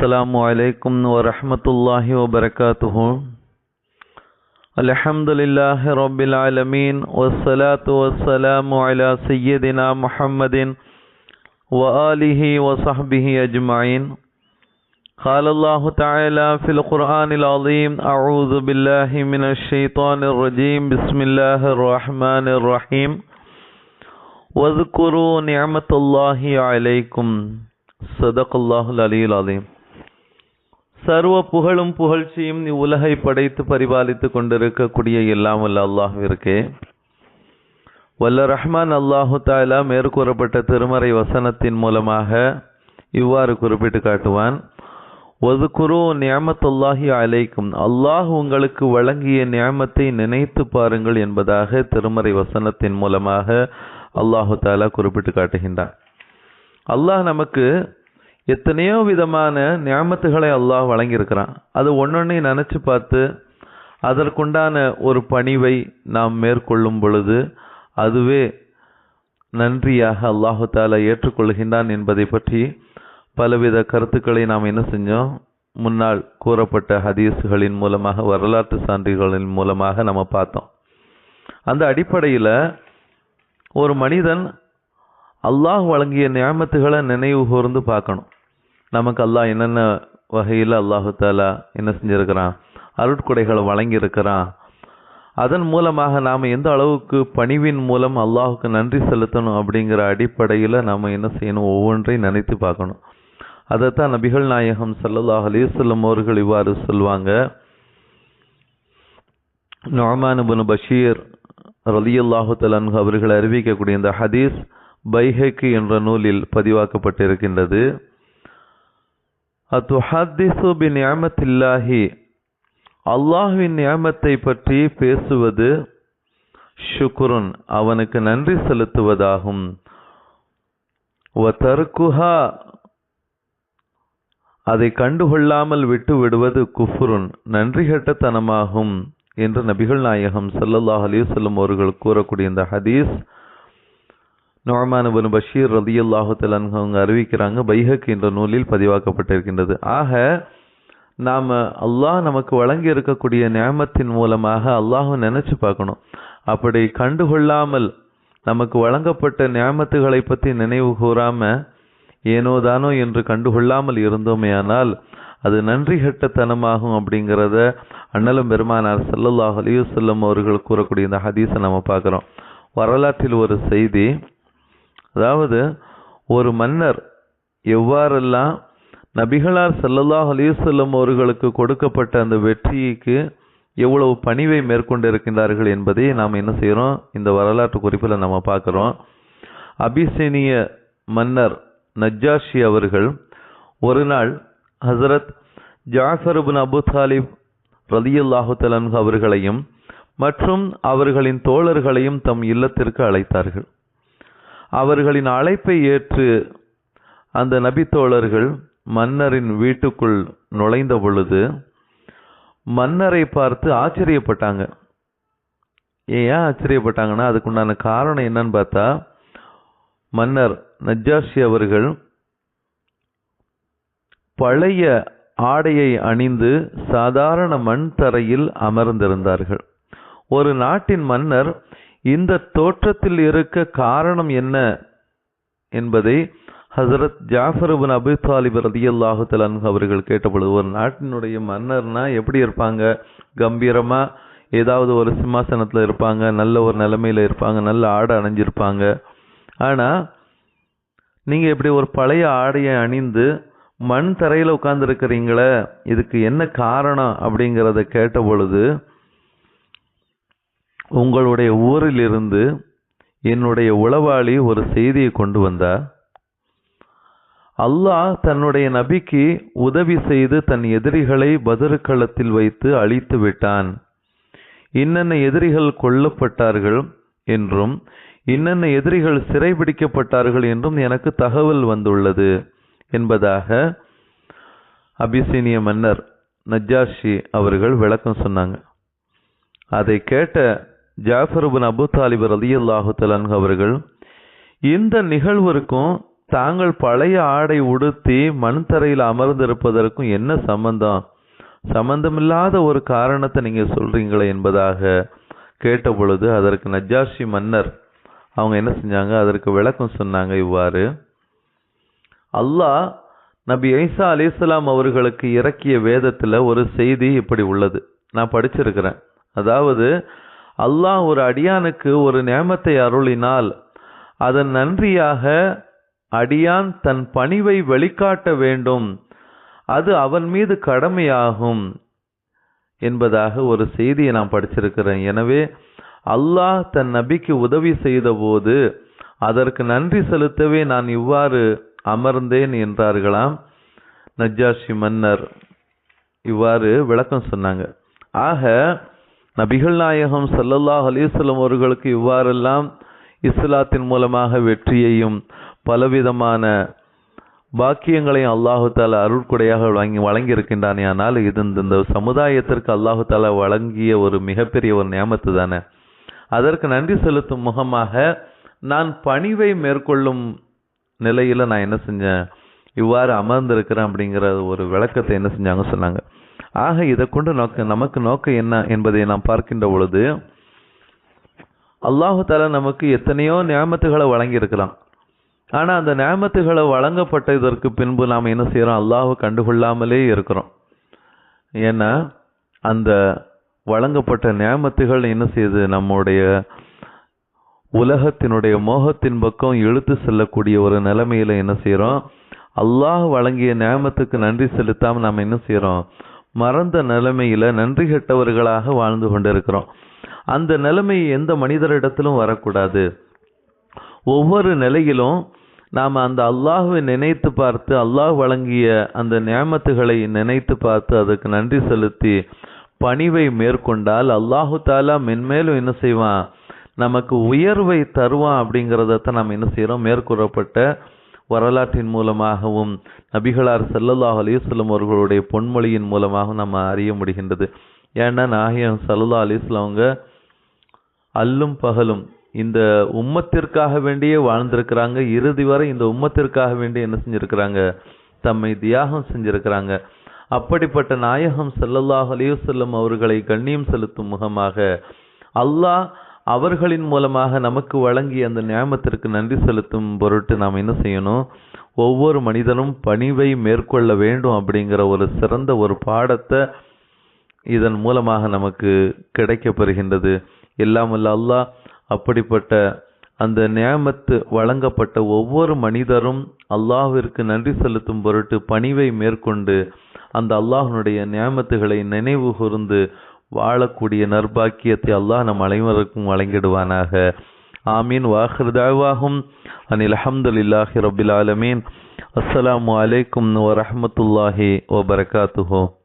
السلام عليكم ورحمة الله وبركاته. الحمد لله رب العالمين والصلاة والسلام على سيدنا محمد وآله وصحبه أجمعين. قال الله تعالى في القرآن العظيم أعوذ بالله من الشيطان الرجيم. بسم الله الرحمن الرحيم. واذكروا نعمة الله عليكم. صدق الله العلي العظيم. சர்வ புகழும் புகழ்ச்சியும் நீ உலகை படைத்து பரிபாலித்துக் கொண்டிருக்கக்கூடிய எல்லாம் வல்ல இருக்கே வல்ல ரஹ்மான் அல்லாஹு தாலா மேற்கூறப்பட்ட திருமறை வசனத்தின் மூலமாக இவ்வாறு குறிப்பிட்டு காட்டுவான். ஒதுக்குரு நியமத்துல்லாஹி அலைக்கும். அல்லாஹ் உங்களுக்கு வழங்கிய நியமத்தை நினைத்து பாருங்கள் என்பதாக திருமறை வசனத்தின் மூலமாக அல்லாஹு தாலா குறிப்பிட்டு காட்டுகின்றான். அல்லாஹ் நமக்கு எத்தனையோ விதமான நியமத்துகளை அல்லாஹ் வழங்கியிருக்கிறான். அது ஒன்றொன்னே நினச்சி பார்த்து அதற்குண்டான ஒரு பணிவை நாம் மேற்கொள்ளும் பொழுது அதுவே நன்றியாக அல்லாஹு தாலா ஏற்றுக்கொள்கின்றான் என்பதை பற்றி பலவித கருத்துக்களை நாம் என்ன செஞ்சோம்? முன்னால் கூறப்பட்ட ஹதீஸுகளின் மூலமாக வரலாற்று சான்றுகளின் மூலமாக நம்ம பார்த்தோம். அந்த அடிப்படையில் ஒரு மனிதன் அல்லாஹ் வழங்கிய நியாமத்துகளை நினைவு கூர்ந்து பார்க்கணும். நமக்கு அல்லாஹ் என்னென்ன வகையில் அல்லாஹு தாலா என்ன செஞ்சிருக்கிறான்? அருட்கொடைகளை வழங்கியிருக்கிறான். அதன் மூலமாக நாம் எந்த அளவுக்கு பணிவின் மூலம் அல்லாஹுக்கு நன்றி செலுத்தணும் அப்படிங்கிற அடிப்படையில் நாம் என்ன செய்யணும்? ஒவ்வொன்றையும் நினைத்து பார்க்கணும். அதைத்தான் நபிகள் நாயகம் சல்லல்லாஹ் அலிசல்லம் அவர்கள் இவ்வாறு சொல்லுவாங்க நொமானுபுன் பஷீர் ரலியல்லாஹு தலன் அவர்கள் அறிவிக்கக்கூடிய இந்த ஹதீஸ் பைஹெக்கு என்ற நூலில் பதிவாக்கப்பட்டிருக்கின்றது. அத்துஹத்திசு பி நியமத்தில்லாஹி அல்லாஹுவின் நியமத்தை பற்றி பேசுவது ஷுக்குருன் அவனுக்கு நன்றி செலுத்துவதாகும். தருக்குஹா அதை கண்டுகொள்ளாமல் விட்டு விடுவது குஃபுருன் நன்றி கெட்டத்தனமாகும் என்று நபிகள் நாயகம் சல்லல்லாஹ் அலிவசல்லம் அவர்கள் கூறக்கூடிய இந்த ஹதீஸ் நொமான் பஷீர் ரதி அல்லாஹு அவங்க அறிவிக்கிறாங்க பைஹக் என்ற நூலில் பதிவாக்கப்பட்டிருக்கின்றது. ஆக நாம் அல்லாஹ் நமக்கு வழங்கி இருக்கக்கூடிய நியமத்தின் மூலமாக அல்லாஹும் நினச்சி பார்க்கணும். அப்படி கண்டுகொள்ளாமல் நமக்கு வழங்கப்பட்ட நியமத்துகளை பற்றி நினைவு கூறாமல் ஏனோ தானோ என்று கண்டுகொள்ளாமல் இருந்தோமேயானால் அது நன்றி கெட்டத்தனமாகும் அப்படிங்கிறத அண்ணலும் பெருமானார் சல்லல்லாஹ் அலிவசல்லம் அவர்கள் கூறக்கூடிய இந்த ஹதீஸை நம்ம பார்க்குறோம். வரலாற்றில் ஒரு செய்தி அதாவது ஒரு மன்னர் எவ்வாறெல்லாம் நபிகளார் சல்லல்லாஹ் அலிசல்லம் அவர்களுக்கு கொடுக்கப்பட்ட அந்த வெற்றிக்கு எவ்வளவு பணிவை மேற்கொண்டிருக்கின்றார்கள் என்பதை நாம் என்ன செய்கிறோம்? இந்த வரலாற்று குறிப்பில் நம்ம பார்க்குறோம். அபிசேனிய மன்னர் நஜ்ஜாஷி அவர்கள் ஒரு நாள் ஹசரத் ஜாஃபர் அபு தாலிப் ரலியல்லாஹு தலன் அவர்களையும் மற்றும் அவர்களின் தோழர்களையும் தம் இல்லத்திற்கு அழைத்தார்கள். அவர்களின் அழைப்பை ஏற்று அந்த நபித்தோழர்கள் மன்னரின் வீட்டுக்குள் நுழைந்த பொழுது மன்னரை பார்த்து ஆச்சரியப்பட்டாங்க. ஏன் ஆச்சரியப்பட்டாங்கன்னா அதுக்குண்டான காரணம் என்னன்னு பார்த்தா மன்னர் நஜ்ஜாஷி அவர்கள் பழைய ஆடையை அணிந்து சாதாரண மண் தரையில் அமர்ந்திருந்தார்கள். ஒரு நாட்டின் மன்னர் இந்த தோற்றத்தில் இருக்க காரணம் என்ன என்பதை ஹசரத் ஜாஃபருபின் அபு அபி தாலிப் ரதியல்லாஹு தலன் அவர்கள் கேட்டபொழுது ஒரு நாட்டினுடைய மன்னர்னா எப்படி இருப்பாங்க? கம்பீரமாக ஏதாவது ஒரு சிம்மாசனத்தில் இருப்பாங்க நல்ல ஒரு நிலைமையில் இருப்பாங்க நல்ல ஆடை அணிஞ்சிருப்பாங்க. ஆனால் நீங்கள் இப்படி ஒரு பழைய ஆடையை அணிந்து மண் தரையில் உட்காந்துருக்கிறீங்களே இதுக்கு என்ன காரணம் அப்படிங்கிறத கேட்ட பொழுது உங்களுடைய ஊரிலிருந்து என்னுடைய உளவாளி ஒரு செய்தியை கொண்டு வந்தார். அல்லாஹ் தன்னுடைய நபிக்கு உதவி செய்து தன் எதிரிகளை பதிருக்களத்தில் வைத்து அழித்து விட்டான். இன்னென்ன எதிரிகள் கொல்லப்பட்டார்கள் என்றும் இன்னென்ன எதிரிகள் சிறைபிடிக்கப்பட்டார்கள் என்றும் எனக்கு தகவல் வந்துள்ளது என்பதாக அபிசீனிய மன்னர் நஜாஷி அவர்கள் விளக்கம் சொன்னாங்க. அதை கேட்ட ஜாஃபருபின் அபு தாலிப் ரலியல்லாஹு தலான்ஹு அவர்கள் இந்த நிகழ்விற்கும் தாங்கள் பழைய ஆடை உடுத்தி மண் தரையில் அமர்ந்திருப்பதற்கும் என்ன சம்பந்தம்? சம்பந்தமில்லாத ஒரு காரணத்தை நீங்க சொல்றீங்களே என்பதாக கேட்ட பொழுது அதற்கு நஜாஷி மன்னர் அவங்க என்ன செஞ்சாங்க? அதற்கு விளக்கம் சொன்னாங்க இவ்வாறு. அல்லாஹ் நபி ஐசா அலிஸ்லாம் அவர்களுக்கு இறக்கிய வேதத்தில் ஒரு செய்தி இப்படி உள்ளது. நான் படிச்சிருக்கிறேன். அதாவது அல்லாஹ் ஒரு அடியானுக்கு ஒரு நேமத்தை அருளினால் அதன் நன்றியாக அடியான் தன் பணிவை வெளிக்காட்ட வேண்டும். அது அவன் மீது கடமையாகும் என்பதாக ஒரு செய்தியை நான் படிச்சிருக்கிறேன். எனவே அல்லாஹ் தன் நபிக்கு உதவி செய்தபோது அதற்கு நன்றி செலுத்தவே நான் இவ்வாறு அமர்ந்தேன் என்றார்களாம். நஜ்ஜாஷி மன்னர் இவ்வாறு விளக்கம் சொன்னாங்க. ஆக நபிகள் நாயகம் சல்லல்லாஹ் அலைஹி அவர்களுக்கு இவ்வாறெல்லாம் இஸ்லாத்தின் மூலமாக வெற்றியையும் பலவிதமான பாக்கியங்களையும் அல்லாஹு தாலா அருட்கொடையாக வழங்கி வழங்கியிருக்கின்றானே. ஆனால் இது இந்த- இந்த சமுதாயத்திற்கு அல்லாஹு தாலா வழங்கிய ஒரு மிகப்பெரிய ஒரு நியமத்து தானே. அதற்கு நன்றி செலுத்தும் முகமாக நான் பணிவை மேற்கொள்ளும் நிலையில் நான் என்ன செஞ்சேன்? இவ்வாறு அமர்ந்திருக்கிறேன் அப்படிங்கிற ஒரு விளக்கத்தை என்ன செஞ்சாங்க சொன்னாங்க. ஆக இதை கொண்டு நோக்க நமக்கு நோக்கம் என்ன என்பதை நாம் பார்க்கின்ற பொழுது அல்லாஹு தாலா நமக்கு எத்தனையோ நியமத்துகளை வழங்கியிருக்கலாம் ஆனால் ஆனா அந்த வழங்கப்பட்ட வழங்கப்பட்டதற்கு பின்பு நாம் என்ன செய்கிறோம் அல்லாஹு கண்டுகொள்ளாமலே இருக்கிறோம். ஏன்னா அந்த வழங்கப்பட்ட நியமத்துகள் என்ன செய்யுது? நம்முடைய உலகத்தினுடைய மோகத்தின் பக்கம் இழுத்து செல்லக்கூடிய ஒரு நிலைமையில என்ன செய்கிறோம் அல்லாஹ் வழங்கிய நியமத்துக்கு நன்றி செலுத்தாமல் நாம் என்ன செய்கிறோம் மறந்த நிலைமையில் நன்றி கெட்டவர்களாக வாழ்ந்து கொண்டிருக்கிறோம். அந்த நிலைமை எந்த மனிதரிடத்திலும் வரக்கூடாது. ஒவ்வொரு நிலையிலும் நாம் அந்த அல்லாஹுவை நினைத்து பார்த்து அல்லாஹ் வழங்கிய அந்த நியமத்துகளை நினைத்து பார்த்து அதுக்கு நன்றி செலுத்தி பணிவை மேற்கொண்டால் அல்லாஹு தாலா மென்மேலும் என்ன செய்வான்? நமக்கு உயர்வை தருவான் அப்படிங்கிறதத்தான் நாம் என்ன செய்கிறோம் மேற்கூறப்பட்ட வரலாற்றின் மூலமாகவும் நபிகளார் சல்லல்லாஹ் அலைஹி அவர்களுடைய பொன்மொழியின் மூலமாகவும் நம்ம அறிய முடிகின்றது. ஏன்னா நாயகம் ஸல்லல்லாஹு அலைஹி அவங்க அல்லும் பகலும் இந்த உம்மத்திற்காக வேண்டியே வாழ்ந்திருக்கிறாங்க. இறுதி வரை இந்த உம்மத்திற்காக வேண்டிய என்ன செஞ்சுருக்கிறாங்க? தம்மை தியாகம் செஞ்சுருக்கிறாங்க. அப்படிப்பட்ட நாயகம் ஸல்லல்லாஹு அலைஹி அவர்களை கண்ணியம் செலுத்தும் முகமாக அல்லாஹ் அவர்களின் மூலமாக நமக்கு வழங்கிய அந்த நியாமத்திற்கு நன்றி செலுத்தும் பொருட்டு நாம் என்ன செய்யணும்? ஒவ்வொரு மனிதனும் பணிவை மேற்கொள்ள வேண்டும் அப்படிங்கிற ஒரு சிறந்த ஒரு பாடத்தை இதன் மூலமாக நமக்கு கிடைக்கப்பெறுகின்றது. பெறுகின்றது அல்லாஹ் அப்படிப்பட்ட அந்த நியாமத்து வழங்கப்பட்ட ஒவ்வொரு மனிதரும் அல்லாஹிற்கு நன்றி செலுத்தும் பொருட்டு பணிவை மேற்கொண்டு அந்த அல்லாஹனுடைய நியாமத்துகளை நினைவு கூர்ந்து வாழக்கூடிய நர்பாக்கியத்தை அல்லாஹ் நம் அனைவருக்கும் வழங்கிடுவானாக. ஆமீன். வாஹிர் தாவாகும் அனில் அல்ஹம்துலில்லாஹி ரபில் ஆலமீன். அஸ்லாம் வலைக்கம் வரமத்துல்லாஹி வபரகாத்துஹு